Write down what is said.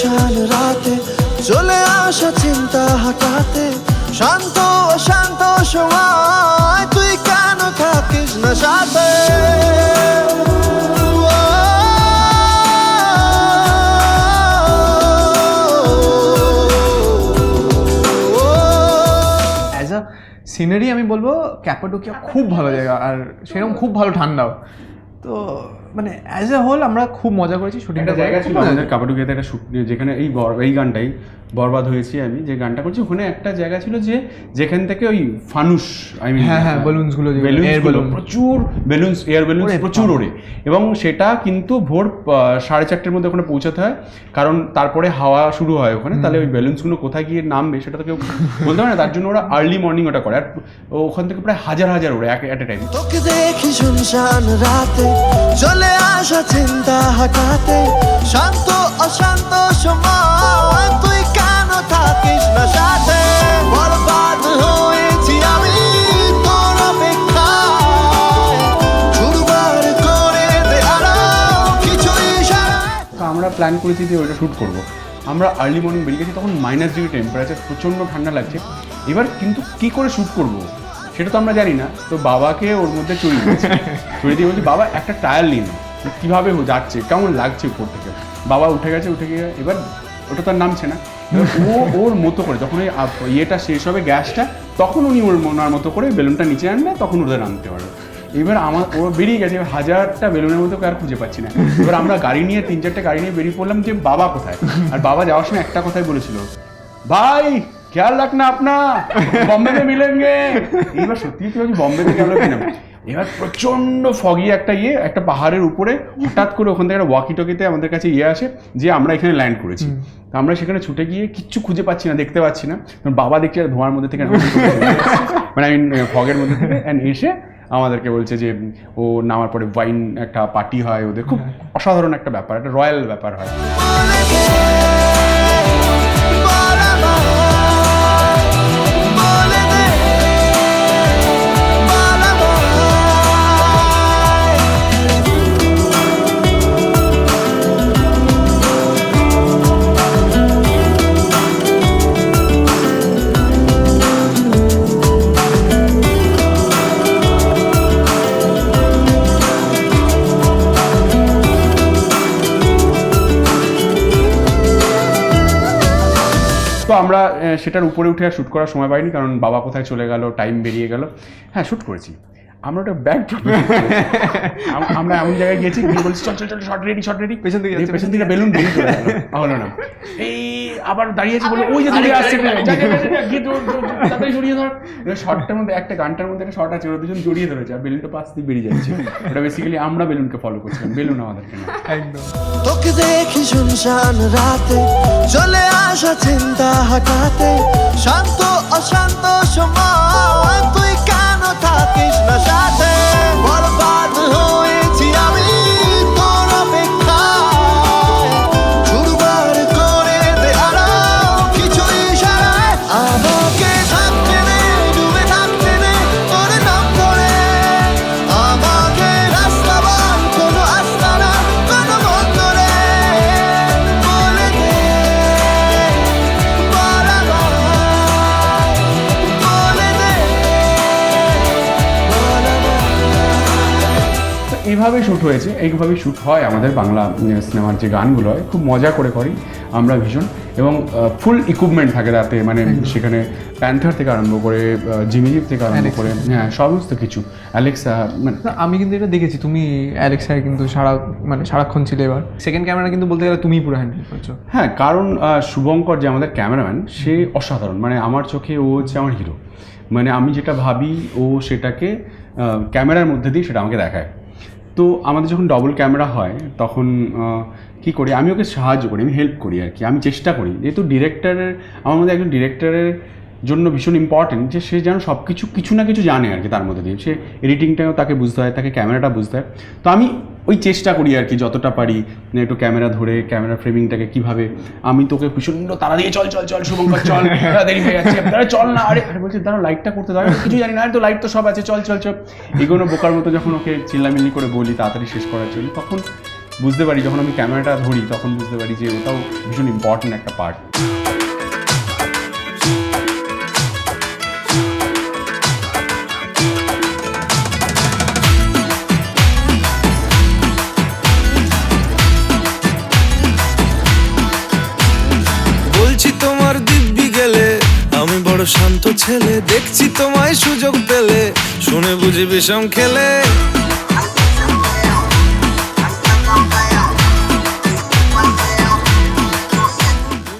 শুনশান রাতে চলে আসা চিন্তা হঠাতে শান্ত, অশান্ত সময় তুই কেন থাকিস না সাথে? সিনারি আমি বলব ক্যাপাডোকিয়া খুব ভালো জায়গা, আর সেরকম খুব ভালো ঠান্ডাও। তো মানে অ্যাজ এ হোল আমরা খুব মজা করেছি শুটিংটা একটা জায়গা ছিল আমাদের কাবাডুকিয়াতে একটা শুট যেখানে এই এই গানটাই বরবাদ হয়েছি আমি যে গানটা করছি ওখানে একটা জায়গা ছিল যে যেখান থেকে ওই ফানুস আই মিন হ্যাঁ, হ্যাঁ, balloons গুলো যেগুলো, বেলুন প্রচুর বেলুনস এয়ার বেলুন প্রচুর ওড়ে। এবং সেটা কিন্তু ভোর সাড়ে চারটের মধ্যে ওখানে পৌঁছাতে হয় কারণ তারপরে হাওয়া শুরু হয় ওখানে তাহলে ওই বেলুনসগুলো কোথায় গিয়ে নামবে সেটা তো কেউ বলতে পারে না তার জন্য ওরা আর্লি মর্নিং ওটা করে। আর ওখান থেকে প্রায় হাজার হাজার ওড়ে এক এট এ টাইম তোকে দেখি শুনশান রাতে চলে আসা চিন্তা হঠাতে। শান্ত, অশান্ত সময় তুই কেন থাকিস না সাথে? তো আমরা প্ল্যান করেছি যে ওটা শ্যুট করব। আমরা আর্লি মর্নিং বেরিয়ে গেছি, তখন মাইনাস ডিগ্রি টেম্পারেচার প্রচণ্ড ঠান্ডা লাগছে। এবার কিন্তু কি করে শ্যুট করব? সেটা তো আমরা জানি না, তো বাবাকে ওর মধ্যে চুরি চড়িয়ে দিয়ে বলছি, বাবা, একটা টায়ার নিন কীভাবে যাচ্ছে, কেমন লাগছে উপর থেকে? বাবা উঠে গেছে, উঠে গিয়ে এবার ওটা তো আর নামছে না। ও ওর মতো করে, যখন ওই ইয়েটা শেষ হবে গ্যাসটা, তখন উনি ওর মনার মতো করে বেলুনটা নিচে আনবে তখন ওদের নামতে পারবে। এবার আমার ও বেরিয়ে গেছে হাজারটা বেলুনের ওকে আর খুঁজে পাচ্ছি না। এবার আমরা গাড়ি নিয়ে, তিন চারটে গাড়ি নিয়ে বেরিয়ে পড়লাম যে বাবা কোথায়? আর বাবা যাওয়ার সময় একটা কথাই বলেছিল, ভাই খেয়াল রাখনা আপনা বম্বে মে মিলেঙ্গে এইবার সত্যি কি বলছি বম্বে থেকে আমরা কিনা এবার প্রচণ্ড ফগি একটা ইয়ে একটা পাহাড়ের উপরে হঠাৎ করে ওখান থেকে একটা ওয়াকি টকিতে আমাদের কাছে ইয়ে আসে যে আমরা এখানে ল্যান্ড করেছি। তো আমরা সেখানে ছুটে গিয়ে কিচ্ছু খুঁজে পাচ্ছি না দেখতে পাচ্ছি না। কারণ বাবা দেখছি আর ধোঁয়ার মধ্যে থেকে। মানে আই ফগের মধ্যে থেকে। অ্যান্ড এসে আমাদেরকে বলছে যে ও নামার পরে ওয়াইন একটা পার্টি হয় ওদের। খুব অসাধারণ একটা ব্যাপার একটা রয়্যাল ব্যাপার হয়। আমরা সেটার উপরে উঠে আর শ্যুট করার সময় পাইনি, কারণ বাবা কোথায় চলে গেল টাইম বেরিয়ে গেল। হ্যাঁ শ্যুট করেছি। আমরা ওটা ব্যাগ আমরা এমন জায়গায় গেছি গিয়ে বলছি চল চল চল শর্ট রেডি শর্ট রেডি পেছন যাচ্ছে, পেছন থেকে বেলুন বেরিয়ে চলে হলো না এই আবার দাঁড়িয়েছে বলে ওই যে দূরে আসছে জড়িয়ে ধর। শর্টটার মধ্যে একটা গানটার মধ্যে একটা শর্ট আছে ওরা দুজন জড়িয়ে ধরেছে আর বেলুনটা পাশ দিয়ে বেরিয়ে যাচ্ছে। ওটা বেসিক্যালি আমরা বেলুনকে ফলো করছিলাম বেলুন আমাদেরকে না। একদম। তোকে দেখি শুনশান রাতে চলে আসা চিন্তা হঠাতে শান্ত অশান্ত সময় তুই থাকিস না সাথে এইভাবে শ্যুট হয়েছে এইভাবেই শ্যুট হয় আমাদের বাংলা সিনেমার যে গানগুলো হয় খুব মজা করে করি আমরা ভীষণ। এবং ফুল ইকুইপমেন্ট থাকে তাতে মানে সেখানে প্যান্থার থেকে আরম্ভ করে জিমিজিপ থেকে আরম্ভ করে হ্যাঁ সমস্ত কিছু। অ্যালেক্সা মানে আমি কিন্তু এটা দেখেছি তুমি অ্যালেক্সায় কিন্তু সারা মানে সারাক্ষণ ছিলে এবার। সেকেন্ড ক্যামেরা কিন্তু বলতে গেলে তুমিই পুরো হ্যান্ডেল করছ। হ্যাঁ কারণ শুভঙ্কর যে আমাদের ক্যামেরাম্যান সে অসাধারণ। মানে আমার চোখে ও হচ্ছে আমার হিরো মানে আমি যেটা ভাবি ও সেটাকে ক্যামেরার মধ্যে দিয়ে সেটা আমাকে দেখায়। তো আমাদের যখন ডবল ক্যামেরা হয়, তখন কি করি? আমি ওকে সাহায্য করি, আমি হেল্প করি আর কি। আমি চেষ্টা করি। যেহেতু ডিরেক্টরের আমার মধ্যে একজন ডিরেক্টরের জন্য ভীষণ ইম্পর্টেন্ট যে সে যেন সব কিছু কিছু না কিছু জানে আর কি তার মধ্যে দিয়ে। সে এডিটিংটাও তাকে বুঝতে হয়, তাকে ক্যামেরাটা বুঝতে হয়। তো আমি ওই চেষ্টা করি আর কি, যতটা পারি মানে একটু ক্যামেরা ধরে ক্যামেরা ফ্রেমিংটাকে কীভাবে, আমি তোকে প্রচণ্ড তারা দিয়ে চল চল চল, শুভঙ্কর, চল চল না, আরে আরে বলছি, দাঁড়া লাইটটা করতে দাঁড়া কিছু জানি না, আরে তো লাইট তো সব আছে, চল চল চল। এগুলো বোকার মতো যখন ওকে চিল্লামিল্লি করে বলি, তাড়াতাড়ি শেষ করার জন্য, তখন বুঝতে পারি, যখন আমি ক্যামেরাটা ধরি, তখন বুঝতে পারি যে ওটাও ভীষণ ইম্পর্টেন্ট একটা পার্ট বড় শান্ত ছেলে দেখছি তোমায় সুযোগ পেলে। শুনে বুঝি বিষম খেলে।